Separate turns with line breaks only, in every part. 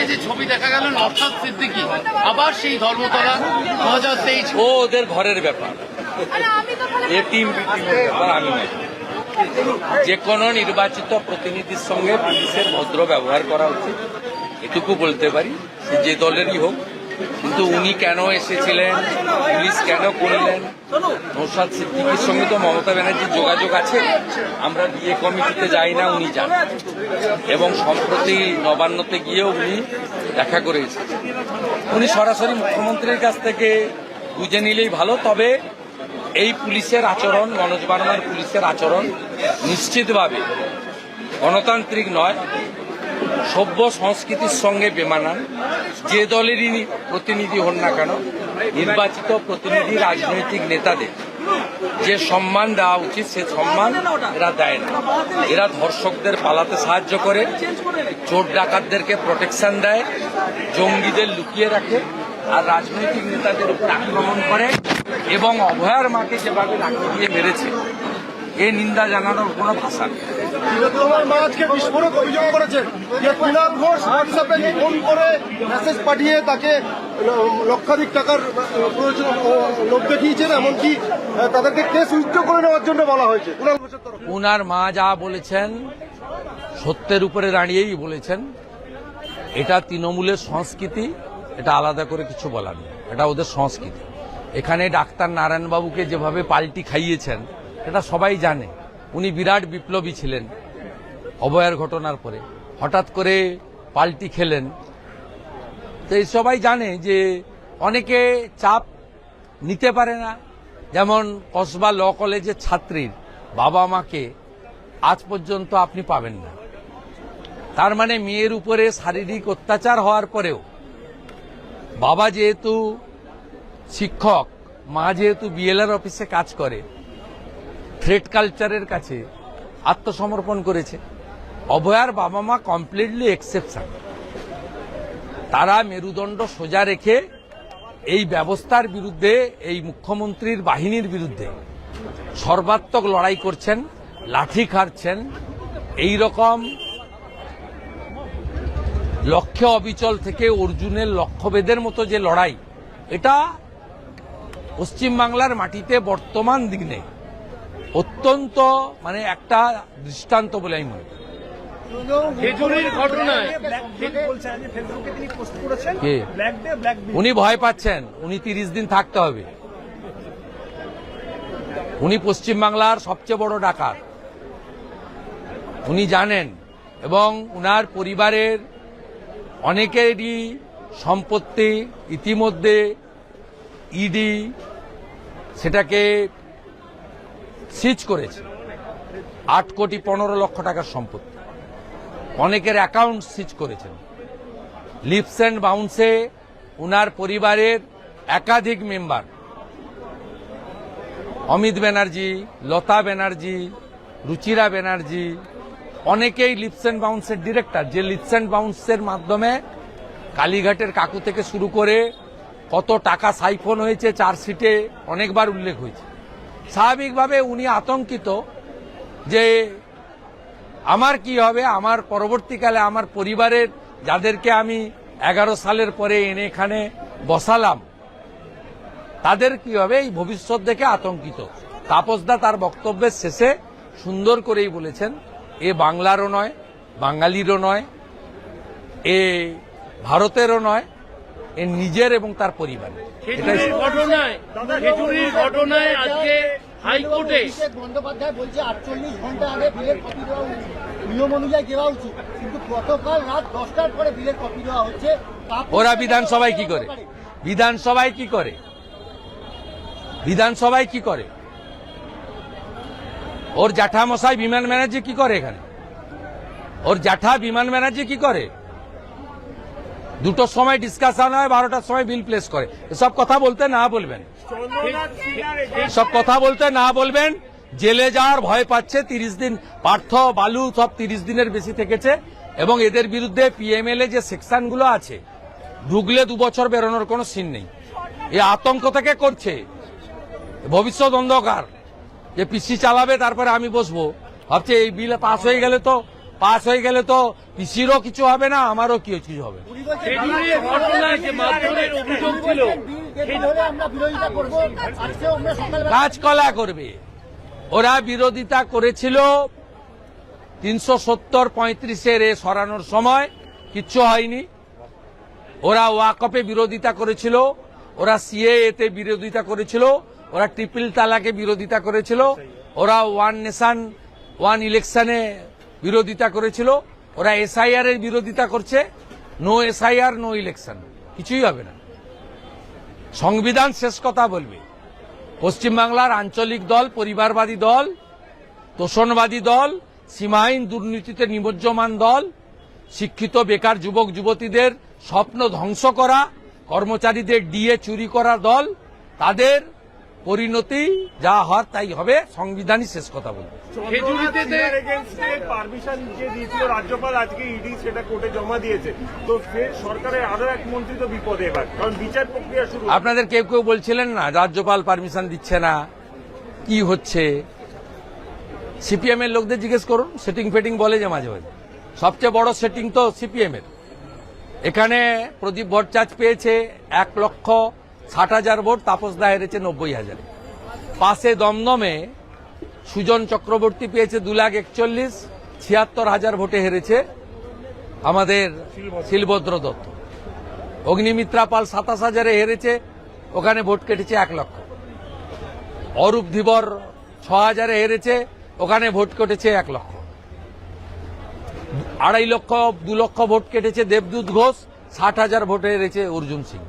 আজকে যে ছবি দেখা গেল নরসাদ সিদ্দিকি। আবার সেই ধর্মতলা দু হাজার তেইশ।
ও ওদের ঘরের ব্যাপার। এ টিম টিমের ব্যাপার আমি নাই। যে কোনো নির্বাচিত প্রতিনিধির সঙ্গে পুলিশের ভদ্র ব্যবহার করা উচিত। এটুকু বলতে পারি যে দলেরই হোক কিন্তু উনি কেন এসেছিলেন? পুলিশ কেন করলেন? নৌসাদ সিদ্দিকির সঙ্গে তো মমতা ব্যানার্জির যোগাযোগ আছে। আমরা বিয়ে কমিটিতে যাই না, উনি যান। এবং সম্প্রতি নবান্নতে গিয়েও উনি দেখা করে এসেছেন। উনি সরাসরি মুখ্যমন্ত্রীর কাছ থেকে বুঝে নিলেই ভালো, তবে এই পুলিশের আচরণ, মনোজ বার্মার পুলিশের আচরণ নিশ্চিতভাবে গণতান্ত্রিক নয়। সভ্য সংস্কৃতির সঙ্গে বেমানান। যে দলেরই প্রতিনিধি হন না কেন, নির্বাচিত প্রতিনিধি রাজনৈতিক নেতাদের। যে সম্মান দেওয়া উচিত, সে সম্মান এরা দেয় না। এরা ধর্ষকদের পালাতে সাহায্য করে, চোর ডাকাতদেরকে প্রোটেকশন দেয়, জঙ্গিদের লুকিয়ে রাখে, আর রাজনৈতিক নেতাদের উপর আক্রমণ করে এবং অভয়ার মাকে যেভাবে রাখি দিয়ে মেরেছে, এ নিন্দা জানানোর কোনো ভাষা নেই।
বিস্ফোরক অভিযোগ করেছেন যে ঘোষ হোয়াটসঅ্যাপে ফোন করে মেসেজ পাঠিয়ে তাকে লক্ষাধিক টাকার প্রয়োজন লোক দেখিয়েছেন, এমনকি তাদেরকে কেস করে নেওয়ার জন্য বলা হয়েছে।
উনার মা যা বলেছেন, সত্যের উপরে দাঁড়িয়েই বলেছেন। এটা তৃণমূলের সংস্কৃতি, এটা আলাদা করে কিছু বলার নেই। এটা ওদের সংস্কৃতি। এখানে ডাক্তার নারায়ণবাবুকে যেভাবে পাল্টি খাইয়েছেন এটা সবাই জানে। উনি বিরাট বিপ্লবী ছিলেন অবয়ার ঘটনার পরে। হঠাৎ করে পাল্টি খেলেন। তো এই সবাই জানে যে অনেকে চাপ নিতে পারে না। যেমন কসবা ল কলেজের ছাত্রীর বাবা মাকে আজ পর্যন্ত আপনি পাবেন না। তার মানে মেয়ের উপরে শারীরিক অত্যাচার হওয়ার পরেও বাবা যেহেতু শিক্ষক, মা যেহেতু বিএলআর অফিসে কাজ করে থ্রেড কালচারের কাছে আত্মসমর্পণ করেছে। অভয়ার বাবা মা কমপ্লিটলি এক্সেপশন তারা মেরুদণ্ড সোজা রেখে এই ব্যবস্থার বিরুদ্ধে, এই মুখ্যমন্ত্রীর বাহিনীর বিরুদ্ধে সর্বাত্মক লড়াই করছেন, লাঠি খাচ্ছেন এই রকম লক্ষ্যে অবিচল থেকে অর্জুনের লক্ষ্যভেদের মতো যে লড়াই, এটা পশ্চিমবাংলার মাটিতে বর্তমান দিনে অত্যন্ত মানে একটা দৃষ্টান্ত বলে আমি মনে করি? উনি ভয় পাচ্ছেন উনি তিরিশ দিন থাকতে হবে। উনি পশ্চিমবাংলার সবচেয়ে বড় ডাকাত। উনি জানেন এবং উনার পরিবারের অনেকেরই সম্পত্তি ইতিমধ্যে ইডি সেটাকে সিজ করেছে। আট কোটি পনেরো লক্ষ টাকার সম্পত্তি। অনেকের অ্যাকাউন্ট সিজ করেছেন। লিপস অ্যান্ড বাউন্সে উনার পরিবারের একাধিক মেম্বার। অমিত ব্যানার্জি, লতা ব্যানার্জি, রুচিরা ব্যানার্জি, অনেকেই লিপস অ্যান্ড বাউন্সের ডিরেক্টর। যে লিপস অ্যান্ড বাউন্সের মাধ্যমে কালীঘাটের কাকু থেকে শুরু করে কত টাকা সাইফোন হয়েছে, চার্জশিটে অনেকবার উল্লেখ হয়েছে। স্বাভাবিকভাবে উনি আতঙ্কিত যে আমার কি হবে, আমার পরবর্তীকালে আমার পরিবারের যাদেরকে আমি এগারো সালের পরে এনে এখানে বসালাম, তাদের কি হবে, এই ভবিষ্যৎ দেখে আতঙ্কিত। তাপসদা তার বক্তব্যের শেষে সুন্দর করেই বলেছেন, এ বাংলারও নয়, বাঙালিরও নয়, এ ভারতেরও নয়, এ নিজের এবং তার পরিবারের।
খেজুরির ঘটনায় খেজুরির ঘটনায় আজকে হাইকোর্টে
বন্দ্যোপাধ্যায় বলছে আটচল্লিশ ঘণ্টা আগে বিলের কপি দেওয়া উচিত। নিয়ম অনুযায়ী দেওয়া উচিত। কিন্তু গতকাল রাত দশটার পরে বিলের কপি দেওয়া হচ্ছে।
ওরা বিধানসভায় কি করে? বিধানসভায় কি করে? বিধানসভায় কি করে? ওর জ্যাঠা মশাই বিমান ব্যানার্জি কি করে এখানে? ওর জ্যাঠা বিমান ব্যানার্জি কি করে? দুটোর সময় ডিসকাশন হয়, বারোটার সময় বিল প্লেস করে। এসব কথা বলতে না বলবেন। সব কথা বলতে না বলবেন, জেলে যাওয়ার ভয় পাচ্ছে, তিরিশ দিন, পার্থ, বালু সব তিরিশ দিনের বেশি থেকেছে, এবং এদের বিরুদ্ধে পিএমএল যে সেকশনগুলো আছে, ঢুকলে দু বছর বেরোনোর কোনো সিন নেই। এ আতঙ্ক থেকে করছে। ভবিষ্যৎ অন্ধকার। যে পিসি চালাবে, তারপরে আমি বসবো। ভাবছে এই বিল পাস হয়ে গেলে তো পাস হয়ে গেলে তো পিসিরও কিছু হবে না আমারও কিছু হবে? কাজকলা করবে। ওরা বিরোধিতা করেছিল তিনশো সত্তর পঁয়ত্রিশের এ সরানোর সময় কিচ্ছু হয়নি। ওরা ওয়াকপে বিরোধিতা করেছিল ওরা সিএতে বিরোধিতা করেছিল ওরা ট্রিপল তালাকে বিরোধিতা করেছিল ওরা ওয়ান নেশন ওয়ান ইলেকশনে বিরোধিতা করেছিল, ওরা এসআইআর এর বিরোধিতা করছে নো এসআইআর নো ইলেকশন কিছুই হবে না। সংবিধান শেষ কথা বলবে। পশ্চিমবাংলার আঞ্চলিক দল, পরিবারবাদী দল, তোষণবাদী দল, সীমাহীন দুর্নীতিতে নিমজ্জমান দল, শিক্ষিত, বেকার যুবক, যুবতীদের স্বপ্ন ধ্বংস করা, কর্মচারীদের ডিএ চুরি করা দল, তাদের পরিণতি যা হওয়ার তাই হবে সংবিধানই শেষ কথা বলবে।
পারমিশন যে দিয়েছিল রাজ্যপাল আজকে ইডি সেটা কোর্টে জমা দিয়েছে। তো ফের সরকারের আরও এক মন্ত্রী তো বিপদে এবার কারণ বিচার প্রক্রিয়া শুরু
আপনাদের কেউ কেউ বলছিলেন না রাজ্যপাল পারমিশন দিচ্ছে না কি হচ্ছে? সিপিএম এর লোকদের জিজ্ঞেস করুন সেটিং ফেটিং বলে যে মাঝে মাঝে। সবচেয়ে বড় সেটিং তো সিপিএম এর এখানে প্রদীপ ভট্টাচার্য পেয়েছে এক লক্ষ ষাট হাজার ভোট তাপস দা হেরেছে নব্বই হাজারে। পাশে দমদমে সুজন চক্রবর্তী পেয়েছে দু লাখ একচল্লিশ ছিয়াত্তর হাজার ভোটে হেরেছে আমাদের শিলভদ্র দত্ত। অগ্নিমিত্রা পাল সাতাশ হাজারে হেরেছে ওখানে ভোট কেটেছে এক লক্ষ। অরূপ ধীবর ছ হাজারে হেরেছে ওখানে ভোট কেটেছে এক লক্ষ। আড়াই লক্ষ দু লক্ষ ভোট কেটেছে দেবদূত ঘোষ ষাট হাজার ভোটে হেরেছে অর্জুন সিং।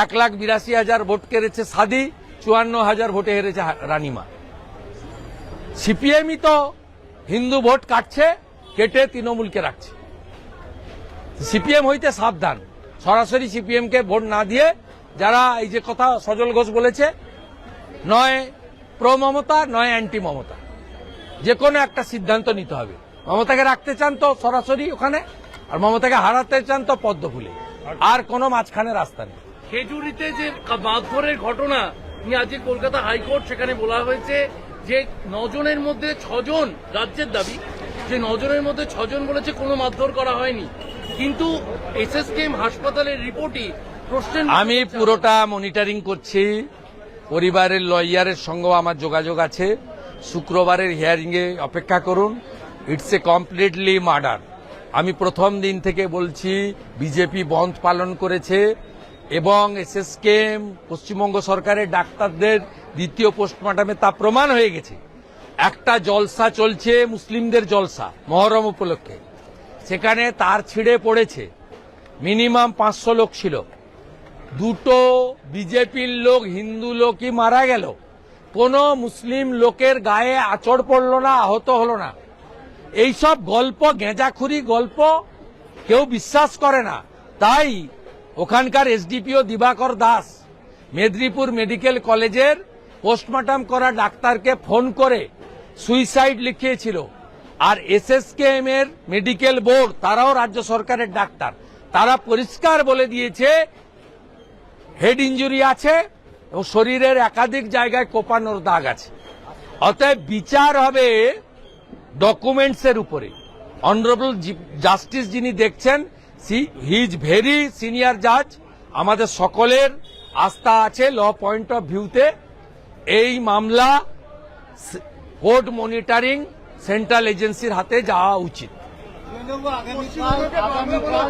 এক লাখ বিরাশি হাজার ভোট কেড়েছে সাদি, চুয়ান্ন হাজার ভোটে হেরেছে রানিমা। সিপিএমই তো হিন্দু ভোট কাটছে, কেটে তৃণমূলকে রাখছে। সিপিএম হইতে সাবধান। সরাসরি সিপিএম কে ভোট না দিয়ে যারা এই যে কথা সজল ঘোষ বলেছে, নয় প্রো মমতা, নয় অ্যান্টি মমতা। যে কোনো একটা সিদ্ধান্ত নিতে হবে। মমতাকে রাখতে চান তো সরাসরি ওখানে, আর মমতাকে হারাতে চান তো পদ্ম ফুলে আর কোনো মাঝখানে রাস্তা নেই।
খেজুরিতে যে মারধরের ঘটনা নিয়ে আজকে কলকাতা হাইকোর্ট সেখানে বলা হয়েছে যে নজনের মধ্যে ছজন রাজ্যের দাবি যে নজনের মধ্যে ছজন বলেছে কোনো মারধর করা হয়নি। কিন্তু এসএসকেএম হাসপাতালের রিপোর্টই প্রশ্নের
আমি পুরোটা মনিটরিং করছি। পরিবারের লয়ারের সঙ্গেও আমার যোগাযোগ আছে। শুক্রবারের হিয়ারিং এ অপেক্ষা করুন। ইটস এ কমপ্লিটলি মার্ডার আমি প্রথম দিন থেকে বলছি বিজেপি বন্ধ পালন করেছে। এবং এসএসকেএম পশ্চিমবঙ্গ সরকারের ডাক্তারদের দ্বিতীয় পোস্টমর্টমে তা প্রমাণ হয়ে গেছে। একটা জলসা চলছে, মুসলিমদের জলসা, মহরম উপলক্ষে। সেখানে তার ছিঁড়ে পড়েছে। মিনিমাম পাঁচশো লোক ছিল। দুটো বিজেপির লোক, হিন্দু লোকই মারা গেল। কোনো মুসলিম লোকের গায়ে আচড় পড়ল না, আহত হলো না। এইসব গল্প, গেঁজাখুরি গল্প কেউ বিশ্বাস করে না। তাই ওখানকার এসডিপিও দিবাকর দাস মেদিনীপুর মেডিকেল কলেজের পোস্টমর্টম করা ডাক্তারকে ফোন করে সুইসাইড লিখিয়েছিল। আর এসএসকেএম এর মেডিকেল বোর্ড, তারাও রাজ্য সরকারের ডাক্তার। তারা পরিষ্কার বলে দিয়েছে, হেড ইঞ্জুরি আছে এবং শরীরের একাধিক জায়গায় কোপানোর দাগ আছে। অতএব বিচার হবে ডকুমেন্টসের উপরে। অনারেবল জাস্টিস যিনি দেখছেন হি ইজ ভেরি সিনিয়র জাজ আমাদের সকলের আস্থা আছে ল পয়েন্ট অফ ভিউতে এই মামলা কোর্ট মনিটরিং সেন্ট্রাল এজেন্সির হাতে যাওয়া উচিত।
আগামীকাল আগামীকাল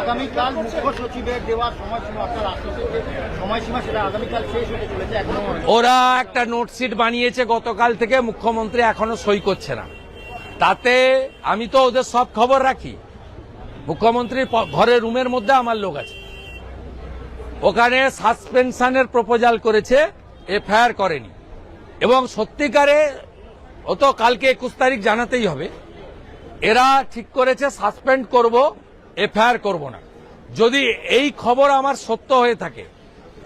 আগামীকাল মুখ্য সচিবের দেওয়া সময়সীমা অর্থাৎ আশ্বাসের যে সময়সীমা সেটা আগামীকাল শেষ হতে চলেছে এখনও
ওরা একটা নোটশিট বানিয়েছে গতকাল থেকে মুখ্যমন্ত্রী এখনও সই করছে না। তাতে আমি তো ওদের সব খবর রাখি। মুখ্যমন্ত্রীর ঘরের রুমের মধ্যে আমার লোক আছে। ওখানে সাসপেনশনের প্রপোজাল করেছে, এফআইআর করেনি। এবং সত্যিকারে, ও তো কালকে একুশ তারিখ জানাতেই হবে, এরা ঠিক করেছে, সাসপেন্ড করব, এফআইআর করব না। যদি এই খবর আমার সত্য হয়ে থাকে,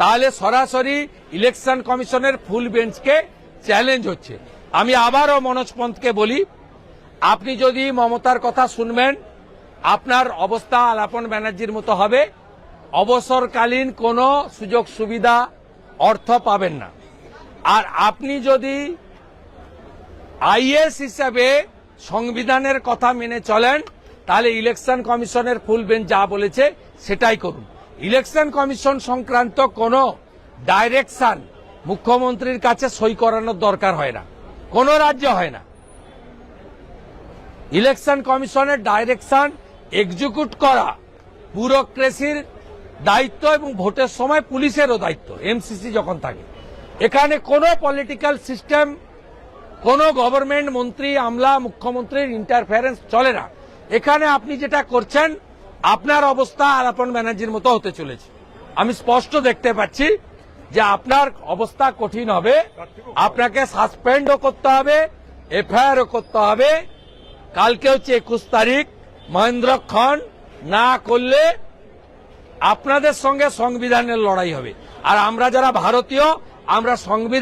তাহলে সরাসরি ইলেকশন কমিশনের ফুল বেঞ্চকে চ্যালেঞ্জ হচ্ছে। আমি আবারও মনোজ পন্থকে বলি, আপনি যদি মমতার কথা শুনবেন আপনার অবস্থা আলাপন ব্যানার্জির মতো হবে। অবসরকালীন কোনো সুযোগ সুবিধা অর্থ পাবেন না। আর আপনি যদি আইএস হিসাবে সংবিধানের কথা মেনে চলেন, তাহলে ইলেকশন কমিশনের ফুল বেঞ্চ যা বলেছে সেটাই করুন। ইলেকশন কমিশন সংক্রান্ত কোনো ডাইরেকশন মুখ্যমন্ত্রীর কাছে সই করানোর দরকার হয় না। কোনো রাজ্য হয় না। ইলেকশন কমিশনের ডাইরেকশন এক্সিকিউট করা। ব্যুরোক্রেসির দায়িত্ব এবং ভোটের সময় পুলিশেরও দায়িত্ব এমসিসি যখন থাকে। এখানে কোনো পলিটিক্যাল সিস্টেম কোনো গভর্নমেন্ট মন্ত্রী, আমলা, মুখ্যমন্ত্রীর ইন্টারফারেন্স চলে না। এখানে আপনি যেটা করছেন, আপনার অবস্থা আলাপন ব্যানার্জির মতো হতে চলেছে। আমি স্পষ্ট দেখতে পাচ্ছি যে আপনার অবস্থা কঠিন হবে, আপনাকে সাসপেন্ডও করতে হবে এফআইআরও করতে হবে। কালকে হচ্ছে একুশ তারিখ মহেন্দ্রক্ষণ না করলে আপনাদের সঙ্গে সংবিধানের লড়াই হবে। আর আমরা যারা ভারতীয় আমরা সংবিধান